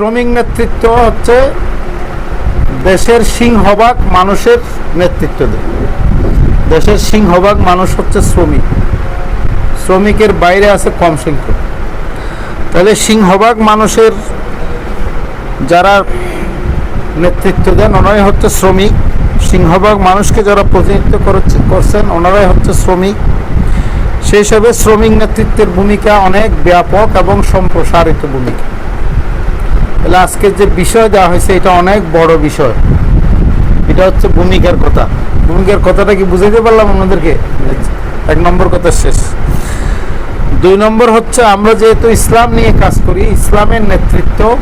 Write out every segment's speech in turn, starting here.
শ্রমিক নেতৃত্ব হচ্ছে দেশের সিংহভাগ মানুষের নেতৃত্ব দেয়। দেশের সিংহভাগ মানুষ হচ্ছে শ্রমিক। শ্রমিকের বাইরে আছে কম সংখ্যক। তাহলে সিংহভাগ মানুষের যারা নেতৃত্ব দেন, ওনারাই হচ্ছে শ্রমিক। সিংহভাগ মানুষকে যারা প্রতিনিধিত্ব করছে- করছেন, ওনারাই হচ্ছে শ্রমিক। সেই হিসাবে শ্রমিক নেতৃত্বের ভূমিকা অনেক ব্যাপক এবং সম্প্রসারিত ভূমিকা। তাহলে আজকে যে বিষয় দেওয়া হয়েছে, এটা অনেক বড় বিষয়। এটা হচ্ছে ভূমিকার কথা। ভূমিকার কথাটা কি বুঝাইতে পারলাম আপনাদেরকে? এক নম্বর কথা শেষ। দুই নম্বর হচ্ছে, আমরা যেহেতু ইসলাম নিয়ে কাজ করি, ইসলামের নেতৃত্ব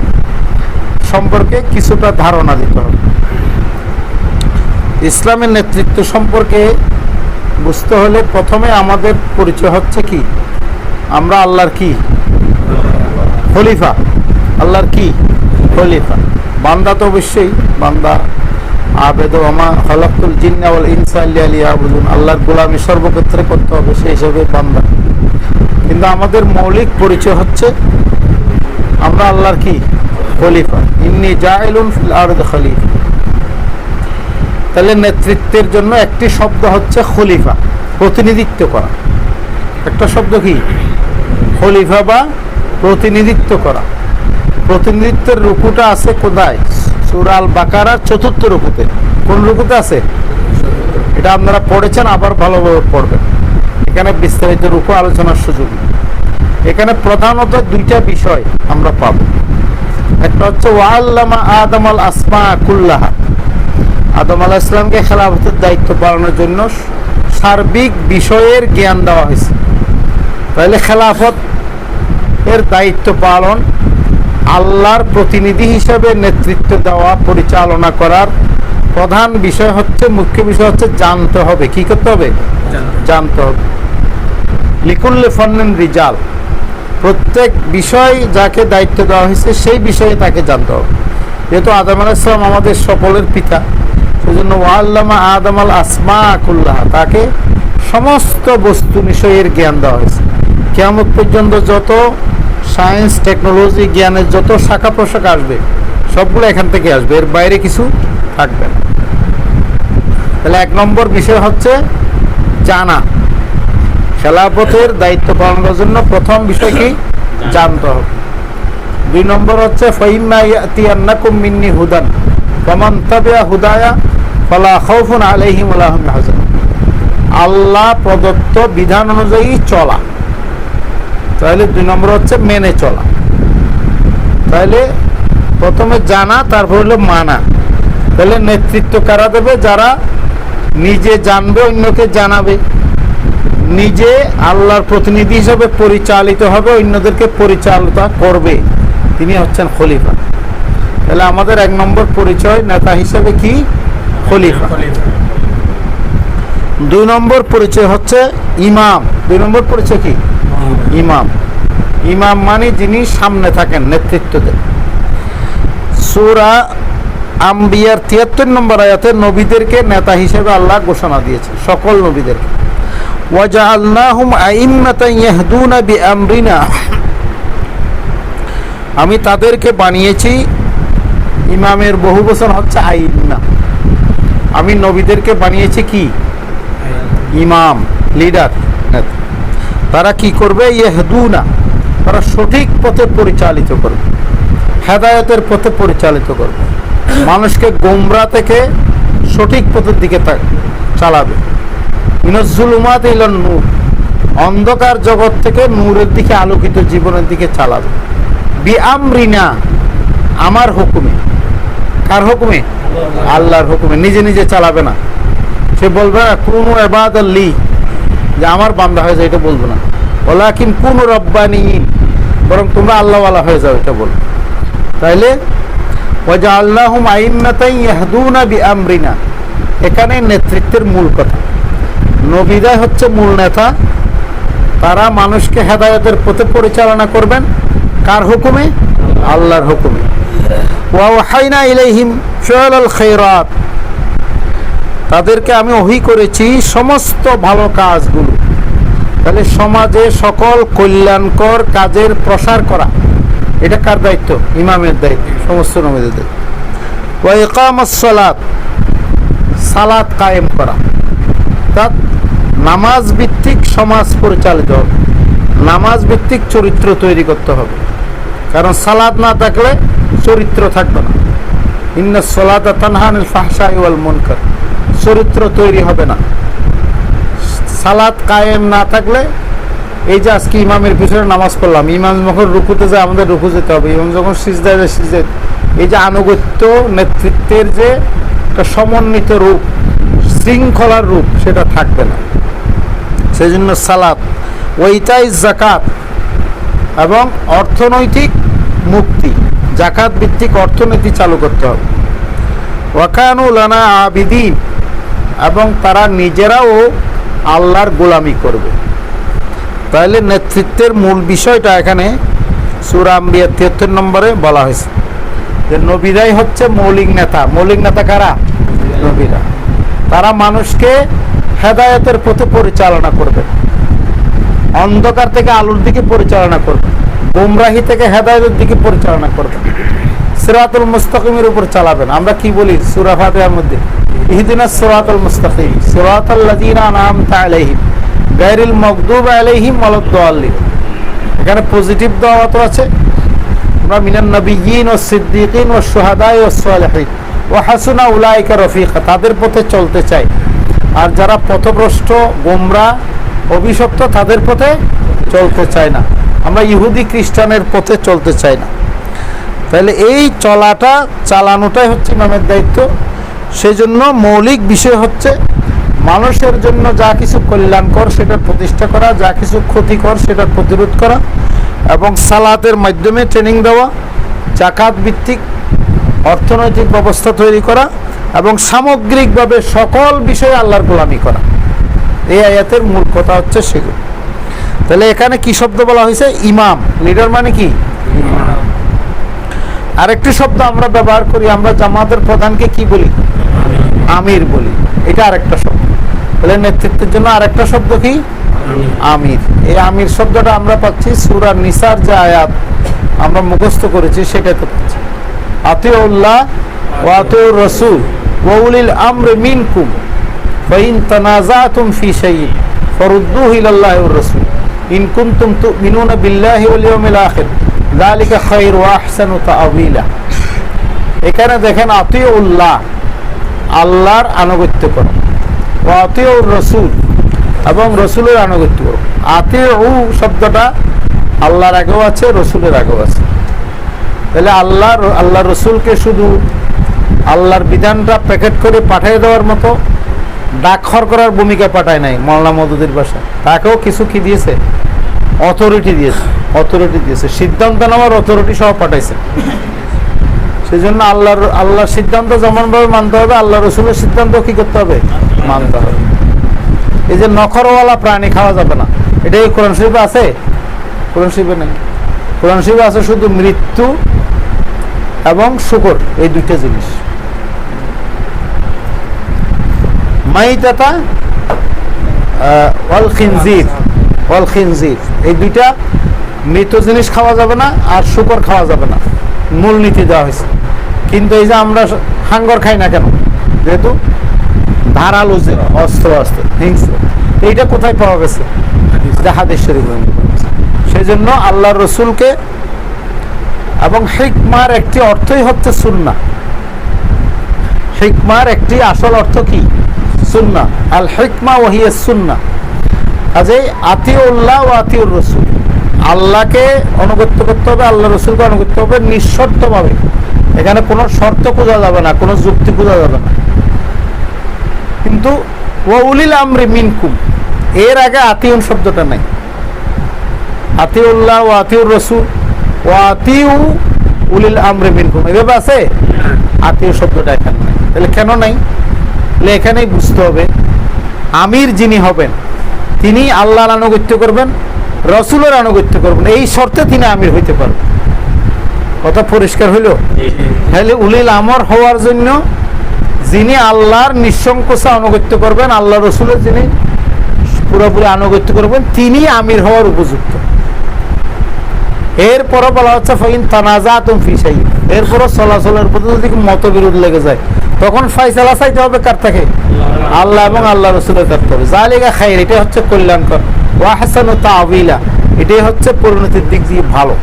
সম্পর্কে কিছুটা ধারণা দিতে হবে। ইসলামের নেতৃত্ব সম্পর্কে বুঝতে হলে প্রথমে আমাদের পরিচয় হচ্ছে কি? আমরা আল্লাহর কি? খলিফা। আল্লাহর কি খলিফা? বান্দা তো অবশ্যই বান্দা। আবেদ আমা হলাকুল জিন্নাওয়াল ইনসা আলিয়া আবুদুন আল্লাহর গোলামি সর্বক্ষেত্রে করতে হবে, সেই হিসাবে বান্দা। কিন্তু আমাদের মৌলিক পরিচয় হচ্ছে আমরা আল্লাহর কি খলিফা। ইন্নি জাইলুন ফিল আরদ খলিফা। তাহলে নেতৃত্বের জন্য একটি শব্দ হচ্ছে খলিফা, প্রতিনিধিত্ব করা। একটা শব্দ কি? খলিফা বা প্রতিনিধিত্ব করা। প্রতিনিধিত্বের রুকুটা আছে কোথায়? সুরাল বাকারার চতুর্থ রুকুতে। কোন রুকুতে আছে? এটা আপনারা পড়েছেন, আবার ভালোভাবে পড়বেন। এখানে বিস্তারিত রুকু আলোচনার সুযোগ এখানে প্রধানত দুইটা বিষয় আমরা পাব। একটা হচ্ছে ওয়াল্লামা আদম আল আসমা কুল্লাহা। আদম আলাহ ইসলামকে খেলাফতের দায়িত্ব পালনের জন্য সার্বিক বিষয়ের জ্ঞান দেওয়া হয়েছে। তাহলে খেলাফত এর দায়িত্ব পালন আল্লাহর প্রতিনিধি হিসেবে নেতৃত্ব দেওয়া পরিচালনা করার প্রধান বিষয় হচ্ছে মুখ্য বিষয় হচ্ছে জানতে হবে। কি করতে হবে? জানতে হবে। লিকুল্লে ফন্নেন রিজাল প্রত্যেক বিষয় যাকে দায়িত্ব দেওয়া হয়েছে সেই বিষয়ে তাকে জানতে হবে। যেহেতু আদম আলাহ ইসলাম আমাদের সকলের পিতা সেজন্য ওয়াল্লামা আদম আল আসমা আকুল্লাহ তাকে সমস্ত বস্তু বিষয়ের জ্ঞান দেওয়া হয়েছে। কেমন পর্যন্ত যত সায়েন্স টেকনোলজি জ্ঞানের যত শাখা প্রশাখা আসবে সবগুলো এখান থেকে আসবে। এর বাইরে কিছু থাকবে না। তাহলে এক নম্বর বিষয় হচ্ছে জানা। খেলাপথের দায়িত্ব পালনের জন্য প্রথম বিষয় কি? জানতে হবে। দুই নম্বর হচ্ছে মিন্নি হুদান ফামান তাবিয়া হুদায়া ফালা খাউফুন আলাইহিম হুম আল্লাহ প্রদত্ত বিধান অনুযায়ী চলা। তাহলে দুই নম্বর হচ্ছে মেনে চলা। তাহলে প্রথমে জানা তারপর হলো মানা। তাহলে নেতৃত্ব কারা দেবে? যারা নিজে জানবে অন্যকে জানাবে। নিজে আল্লাহর প্রতিনিধি হিসেবে পরিচালিত হবে অন্যদেরকে পরিচালিত করবে। তিনি হচ্ছেন খলিফা। তাহলে আমাদের এক নম্বর পরিচয় নেতা হিসেবে কি? খলিফা। দুই নম্বর পরিচয় হচ্ছে ইমাম। দুই নম্বর পরিচয় কি? ইমাম। ইমাম মানে যিনি সামনে থাকেন নেতৃত্ব দেন। সুরা আম্বিয়ার তিয়াত্তর নম্বর আয়াতে নবীদেরকে নেতা হিসেবে আল্লাহ ঘোষণা দিয়েছে সকল নবীদেরকে। ওয়াজআলনাহুম আইম্মাতান ইয়াহদুনা বিআমরিনা। আমি তাদেরকে বানিয়েছি ইমামের বহু বছর হচ্ছে আইম্মা। আমি নবীদেরকে বানিয়েছি কি? ইমাম লিডার তারা কি করবে? ইয়েহদুনা, তারা সঠিক পথে পরিচালিত করবে। হেদায়তের পথে পরিচালিত করবে। মানুষকে গোমরা থেকে সঠিক পথের দিকে চালাবে। মিনজুলুমাত ইলন নূর, অন্ধকার জগৎ থেকে নূরের দিকে আলোকিত জীবনের দিকে চালাবে। বি আমরিনা আমার হুকুমে। কার হুকুমে? আল্লাহর হুকুমে। নিজে নিজে চালাবে না। সে বলবে, কোনো এবাদ লি যে আমার বান্দা হয়ে যায় এটা বলব না। ওলা কিন কোন রব্বানি, বরং তোমরা আল্লাহওয়ালা হয়ে যাও, এটা বলব তাইলে ওজা আল্লাহম আইম্মাতাই ইয়াহদুনা বি আমরিনা এখানে নেতৃত্বের মূল কথা। নবীরাই হচ্ছে মূল নেতা। তারা মানুষকে হেদায়তের পথে পরিচালনা করবেন। কার হুকুমে? আল্লাহর হুকুমে। ওয়াহাইনা ইলাইহিম ফিআলাল খায়রাত। তাদেরকে আমি ওহি করেছি সমস্ত ভালো কাজগুলো। তাহলে সমাজে সকল কল্যাণকর কাজের প্রসার করা, এটা কার দায়িত্ব? ইমামের দায়িত্ব, সমস্ত নবীদের দায়িত্ব। সালাত কায়েম করা। অর্থাৎ নামাজ ভিত্তিক সমাজ পরিচালিত হবে, নামাজ ভিত্তিক চরিত্র তৈরি করতে হবে। কারণ সালাদ না থাকলে চরিত্র থাকবে না। ইন্না সলাত তানহানিল ফাহসা ওয়াল মুনকার। চরিত্র তৈরি হবে না। সালাদ কায়েম না থাকলে এই যে আজকে ইমামের পিছনে নামাজ পড়লাম, ইমাম যখন রুকুতে যায়, আমাদের রুকু যেতে হবে। ইমাম যখন সিজদায় যায়, সিজদায় এই যে আনুগত্য, নেতৃত্বের যে একটা সমন্বিত রূপ, শৃঙ্খলার রূপ, সেটা থাকবে না। সেই জন্য সালাত ওইটাই জাকাত এবং অর্থনৈতিক মুক্তি জাকাত ভিত্তিক অর্থনীতি চালু করতে হবে। ওয়াকানু লানা আবিদিন এবং তারা নিজেরাও আল্লাহর গোলামি করবে। তাহলে নেতৃত্বের মূল বিষয়টা এখানে সুরাম্বিয়া তিয়াত্তর নম্বরে বলা হয়েছে। যে নবীরাই হচ্ছে মৌলিক নেতা। মৌলিক নেতা কারা? নবীরা। তারা মানুষকে হেদায়তের পথে পরিচালনা করবে। অন্ধকার থেকে আলোর দিকে পরিচালনা করবে। গুমরাহি থেকে হেদায়তের দিকে পরিচালনা করবে। সিরাতুল মুস্তাকিমের উপর চালাবেন। আমরা কি বলি? সূরা ফাতিহার মধ্যে। ইহদিনা সিরাতুল মুস্তাকিম, সিরাতাল লাযিনা আনআমতা আলাইহিম, গায়রিল মাগদুব আলাইহিম ওয়ালাদ-দাল্লিন এখানে পজিটিভ দাওয়াত আছে। আমরা মিনান নবিয়্যিন ও সিদ্দিকিন ও শুহাদা ওয়াস সালিহিন। ওয়া হাসুনা উলাইকা রফিকা, তাদের পথে চলতে চাই। আর যারা পথভ্রষ্ট, গোমরা, অভিশপ্ত, তাদের পথে চলতে চায় না। আমরা ইহুদি খ্রিস্টানের পথে চলতে চাই না। তাহলে এই চলাটা, চালানোটাই হচ্ছে ইমামের দায়িত্ব। সেই জন্য মৌলিক বিষয় হচ্ছে মানুষের জন্য যা কিছু কল্যাণকর সেটার প্রতিষ্ঠা করা, যা কিছু ক্ষতিকর সেটার প্রতিরোধ করা এবং সালাতের মাধ্যমে ট্রেনিং দেওয়া জাকাত ভিত্তিক অর্থনৈতিক ব্যবস্থা তৈরি করা এবং সামগ্রিকভাবে সকল বিষয়ে আল্লাহর গোলামি করা। এই আয়াতের মূল কথা হচ্ছে সেগুলো। তাহলে এখানে কি শব্দ বলা হয়েছে? ইমাম। লিডার মানে কি? আরেকটি শব্দ আমরা ব্যবহার করি, আমরা জামাতের প্রধানকে কি বলি? আমির বলি। এটা আরেকটা শব্দ। তাহলে নেতৃত্বের জন্য আরেকটা শব্দ কি? আমির। এই আমির শব্দটা আমরা পাচ্ছি সুরা নিসার যে আয়াত আমরা মুখস্থ করেছি সেটাতে পাচ্ছি। আতিউল্লাহ ও আতিউর রসুল ওউলিল আমরে মিনকুম ফাইন তানাজাতুম ফি শাইইন ফারুদ্দুহু ইলাল্লাহি ওয়ার রাসূল। ইন কুনতুম তুমিনুনা বিল্লাহি ওয়াল ইয়াউমিল আখির। এখানে দেখেন আতিউল্লাহ, আল্লাহর আনুগত্য করো। আতিউর রসুল, এবং রসুলের আনুগত্য করো। আতিউ শব্দটা আল্লাহর আগেও আছে, রসুলের আগেও আছে। তাহলে আল্লাহ আল্লাহ রসুলকে শুধু আল্লাহর বিধানটা প্যাকেট করে পাঠিয়ে দেওয়ার মতো, ডাকঘর করার ভূমিকা পাঠায় নাই মৌলানা মদুদের বাসা তাকেও কিছু কি দিয়েছে? অথরিটি দিয়েছে অথরিটি দিয়েছে। সিদ্ধান্ত নেওয়ার অথরিটি সহ পাঠাইছে। সেই জন্য আল্লাহর আল্লাহর সিদ্ধান্ত যেমনভাবে মানতে হবে আল্লাহ রসুলের সিদ্ধান্ত কি করতে হবে? মানতে হবে। এই যে নখরওয়ালা প্রাণী খাওয়া যাবে না। এটা এই কোরআন শরীফে আছে? কোরআন শরীফে নেই। কোরআন শরীফে আছে শুধু মৃত্যু এবং শুকর, এই দুইটা জিনিস। মাইতাতা ওয়াল খিনজির। খিনজির এই দুইটা মৃত জিনিস খাওয়া যাবে না আর শুকর খাওয়া যাবে না। মূল নীতি দেওয়া হয়েছে। কিন্তু এই যে আমরা হাঙ্গর খাই না কেন? যেহেতু ধারালো যে অস্ত্র অস্ত্র হিংস্র, এইটা কোথায় পাওয়া গেছে? জাহাদের শরীফ সেই জন্য আল্লাহ রসুলকে এবং হিকমার একটি অর্থই হচ্ছে সুন্না হিকমার একটি আসল অর্থ কি? সুন্না আল হিকমা ওহিয়া সুন্না কাজেই আতিউল্লাহ ও আতিউর রসুল। আল্লাহকে অনুগত্য করতে হবে আল্লাহ রসুলকে অনুগত্য হবে নিঃশর্তভাবে। এখানে কোনো শর্ত খোঁজা যাবে না, কোনো যুক্তি খোঁজা যাবে না। কিন্তু ও উলিল আমরি মিনকুম, এর আগে আতিউন শব্দটা নাই। আতিউল্লাহ ও আতিউর রসুল, ও আতিউ উলিল আমরি মিনকুম, এভাবে আছে? আতিউ শব্দটা এখানে নাই। তাহলে কেন নাই? তাহলে এখানেই বুঝতে হবে, আমির যিনি হবেন তিনি আল্লাহর আনুগত্য করবেন রসুলের আনুগত্য করবেন। এই শর্তে তিনি আমির হইতে পারবেন। কথা পরিষ্কার হইল? তাহলে উলিল আমর হওয়ার জন্য যিনি আল্লাহর নিঃসংকোচে আনুগত্য করবেন আল্লাহ রসুলের যিনি পুরোপুরি আনুগত্য করবেন তিনি আমির হওয়ার উপযুক্ত। এরপরও বলা হচ্ছে, ফাইন তানাজা তুম ফিসাই এরপরও চলাচলের প্রতি যদি মতবিরোধ লেগে যায়, তখন ফাইসালা চাইতে হবে কার থাকে? আল্লাহ এবং আল্লাহ রসুলের করতে হবে জালিগা খাইর এটা হচ্ছে কল্যাণকর। ওয়াহাসান তাবিলা এটাই হচ্ছে পরিণতির দিক দিয়ে ভালো।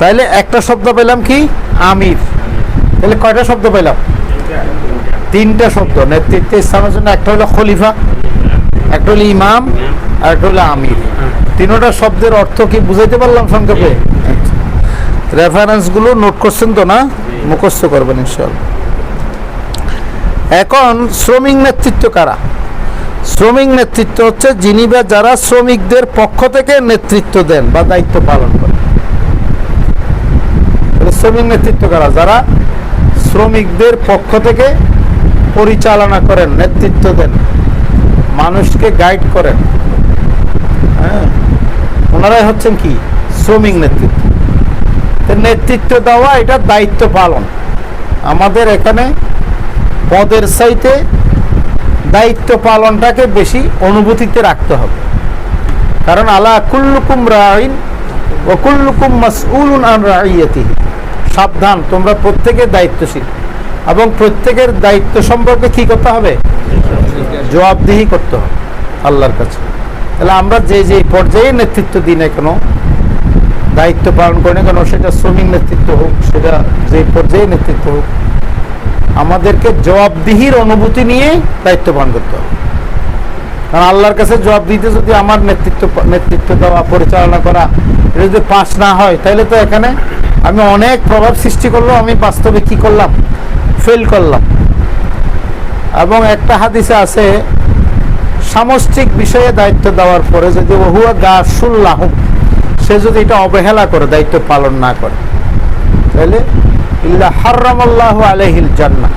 তাইলে একটা শব্দ পেলাম কি? আমির। তাহলে কয়টা শব্দ পেলাম? তিনটা শব্দ। নেতৃত্বে স্থানের জন্য একটা হলো খলিফা, একটা হলো ইমাম আর একটা হলো আমির। তিনোটা শব্দের অর্থ কি বুঝাইতে পারলাম সংক্ষেপে? রেফারেন্সগুলো নোট করছেন তো না? মুখস্থ করবেন ইনশাল্লাহ এখন শ্রমিক নেতৃত্ব কারা? শ্রমিক নেতৃত্ব হচ্ছে যিনি বা যারা শ্রমিকদের পক্ষ থেকে নেতৃত্ব দেন বা দায়িত্ব পালন করেন। শ্রমিক নেতৃত্ব কারা? যারা শ্রমিকদের পক্ষ থেকে পরিচালনা করেন, নেতৃত্ব দেন, মানুষকে গাইড করেন। হ্যাঁ। ওনারাই হচ্ছেন কি? শ্রমিক নেতৃত্ব। নেতৃত্ব দেওয়া এটা দায়িত্ব পালন। আমাদের এখানে পদের চাইতে দায়িত্ব পালনটাকে বেশি অনুভূতিতে রাখতে হবে। কারণ আলা কুল্লুকুম রাইন ও কুল্লুকুম মাসউলুন আন সাবধান, তোমরা প্রত্যেকের দায়িত্বশীল। এবং প্রত্যেকের দায়িত্ব সম্পর্কে কি করতে হবে? জবাবদিহি করতে হবে আল্লাহর কাছে। তাহলে আমরা যে যে পর্যায়ে নেতৃত্ব দিই না কেন, দায়িত্ব পালন করি না কেন, সেটা শ্রমিক নেতৃত্ব হোক, সেটা যে পর্যায়ে নেতৃত্ব হোক, আমাদেরকে জবাবদিহির অনুভূতি নিয়ে দায়িত্ব পালন করতে হবে। কারণ আল্লাহর কাছে জবাব দিতে যদি আমার নেতৃত্ব নেতৃত্ব দেওয়া, পরিচালনা করা, এটা যদি পাস না হয়, তাহলে তো এখানে আমি অনেক প্রভাব সৃষ্টি করলাম, আমি বাস্তবে কি করলাম? ফেল করলাম। এবং একটা হাদিসে আছে সামষ্টিক বিষয়ে দায়িত্ব দেওয়ার পরে যদি ওহুয়া শুনলাহ সে যদি এটা অবহেলা করে, দায়িত্ব পালন না করে, তাহলে ইল্লা হারামাল্লাহ আলাইহিল জান্নাহ।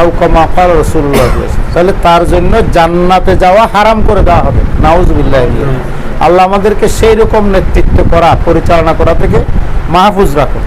আউ কামা ক্বাল রাসূলুল্লাহ তাহলে তার জন্য জান্নাতে যাওয়া হারাম করে দেওয়া হবে। নাউজুবিল্লাহ আল্লাহ আমাদেরকে সেই রকম নেতৃত্ব করা, পরিচালনা করা থেকে মাহফুজ রাখুন।